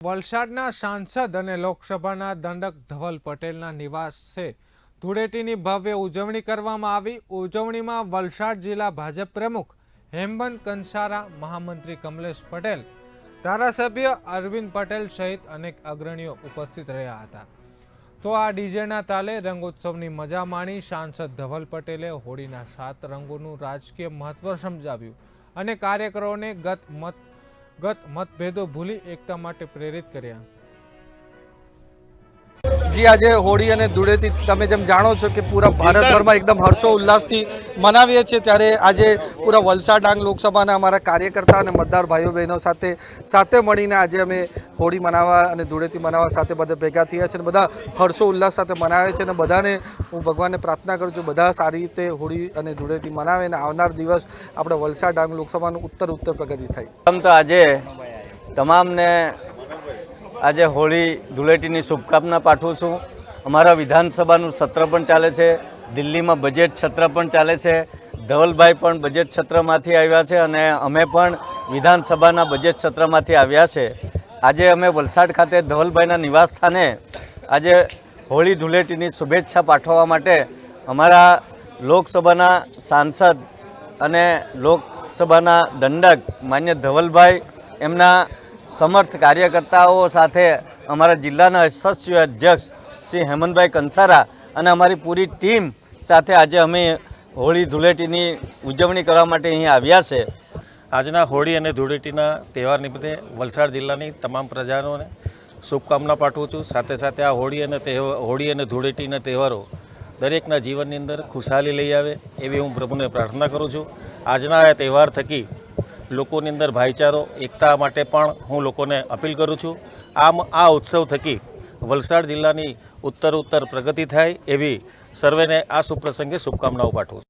વલસાડના સાંસદ અને લોકસભાના દંડક ધવલ પટેલના નિવાસે ધૂળેટીની ભવ્ય ઉજવણી કરવામાં આવી. ઉજવણીમાં વલસાડ જિલ્લા ભાજપ પ્રમુખ હેમંત કંસારા, મહામંત્રી કમલેશ પટેલ, ધારાસભ્ય અરવિંદ પટેલ સહિત અનેક અગ્રણીઓ ઉપસ્થિત રહ્યા હતા. તો આ ડીજેના તાલે રંગોત્સવની મજા માણી સાંસદ ધવલ પટેલે હોળીના સાત રંગોનું રાજકીય મહત્વ સમજાવ્યું અને કાર્યકરોને ગત મત ગત મતભેદો ભૂલી એકતા માટે પ્રેરિત કર્યા. જી આજે હોળી અને ધૂળેથી તમે જેમ જાણો છો કે પૂરા ભારતભરમાં એકદમ હર્ષો ઉલ્લાસથી મનાવીએ છીએ ત્યારે આજે પૂરા વલસાડ ડાંગ લોકસભાના અમારા કાર્યકર્તા અને મતદાર ભાઈઓ બહેનો સાથે સાથે મળીને આજે અમે હોળી મનાવવા અને ધૂળેથી મનાવવા સાથે બધા ભેગા થયા છે અને બધા હર્ષો ઉલ્લાસ સાથે મનાવે છે અને બધાને હું ભગવાનને પ્રાર્થના કરું છું બધા સારી રીતે હોળી અને ધૂળેથી મનાવે અને આવનાર દિવસ આપણે વલસાડ ડાંગ લોકસભાનું ઉત્તર ઉત્તર પ્રગતિ થાય. આમ તો આજે તમામને આજે હોળી ધૂળેટીની શુભકામના પાઠવું છું. અમારા વિધાનસભાનું સત્ર પણ ચાલે છે. દિલ્હીમાં બજેટ સત્ર પણ ચાલે છે. ધવલભાઈ પણ બજેટ સત્રમાંથી આવ્યા છે અને અમે પણ વિધાનસભાના બજેટ સત્રમાંથી આવ્યા છે. આજે અમે વલસાડ ખાતે ધવલભાઈના નિવાસ સ્થાને આજે હોળી ધૂળેટીની શુભેચ્છા પાઠવવા માટે અમારા લોકસભાના સાંસદ અને લોકસભાના દંડક માન્ય ધવલભાઈ એમના સમર્થ કાર્યકર્તાઓ સાથે અમારા જિલ્લાના યશસ્વી અધ્યક્ષ શ્રી હેમંતભાઈ કંસારા અને અમારી પૂરી ટીમ સાથે આજે અમે હોળી ધૂળેટીની ઉજવણી કરવા માટે અહીં આવ્યા છે. આજના હોળી અને ધૂળેટીના તહેવાર નિમિત્તે વલસાડ જિલ્લાની તમામ પ્રજાનોને શુભકામના પાઠવું છું. સાથે સાથે આ હોળી અને હોળી અને ધૂળેટીના તહેવારો દરેકના જીવનની અંદર ખુશહાલી લઈ આવે એવી હું પ્રભુને પ્રાર્થના કરું છું. આજના આ તહેવાર થકી લોકોની અંદર ભાઈચારો, એકતા માટે પણ હું લોકોને અપીલ કરું છું. આમ આ ઉત્સવ થકી વલસાડ જિલ્લાની ઉત્તર ઉત્તર પ્રગતિ થાય એવી સર્વેને આ શુભ પ્રસંગે શુભકામનાઓ પાઠવું